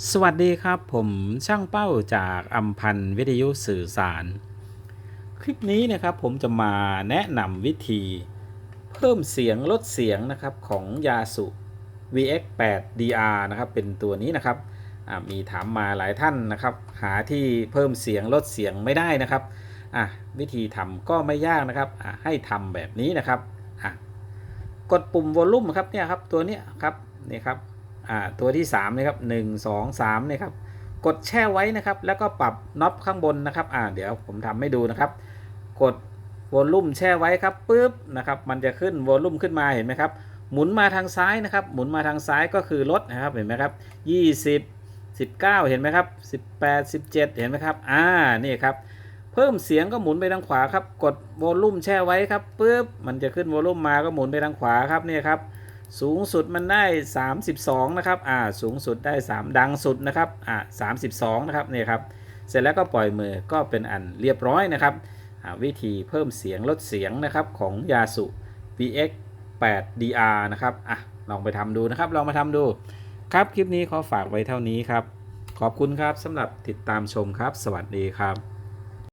สวัสดีครับผมช่างเป้าจากอัมพันธ์วิทยุสื่อสาร คลิปนี้นะครับผมจะมาแนะนำวิธี เพิ่มเสียงลดเสียงนะครับของยาสุ VX8 DR นะครับเป็นตัวนี้นะครับมีถามมาหลายท่านนะครับ หาที่เพิ่มเสียงลดเสียงไม่ได้นะครับวิธีทำก็ไม่ยากนะครับให้ทำแบบนี้นะครับกดปุ่มวอลลุ่มครับเนี่ยครับตัวนี้ครับนี่ครับ อ่าตัวที่3นะครับ1 2 3เนี่ยครับกดแช่ไว้นะครับ แล้วก็ปรับน็อปข้างบนนะครับอ่าเดี๋ยวผมทำให้ดูนะครับ กดวอลลุ่มแช่ไว้ครับปุ๊บนะครับมันจะขึ้นวอลลุ่มขึ้นมาเห็นไหมครับหมุนมาทางซ้ายนะครับ หมุนมาทางซ้ายก็คือลดนะครับเห็นไหมครับ 20 19 เห็นไหมครับ 18 17 เห็นไหมครับอ่านี่ครับเพิ่มเสียงก็หมุนไปทางขวาครับ กดวอลลุ่มแช่ไว้ครับปุ๊บมันจะขึ้นวอลลุ่มมาก็หมุนไปทางขวาครับนี่ครับ สูงสุดมันได้ 32 นะครับ อ่า สูงสุดได้ 3 ดังสุดนะครับ อ่า32 นะครับนี่ครับ เสร็จแล้วก็ปล่อยมือก็เป็นอันเรียบร้อยนะครับอ่าวิธีเพิ่มเสียงลดเสียงนะครับของยาสุ VX 8 DR นะครับ อะ ลองไปทำดูนะครับ ลองมาทำดู ครับ คลิปนี้ขอฝากไว้เท่านี้ครับ ขอบคุณครับสำหรับติดตามชมครับ สวัสดีครับ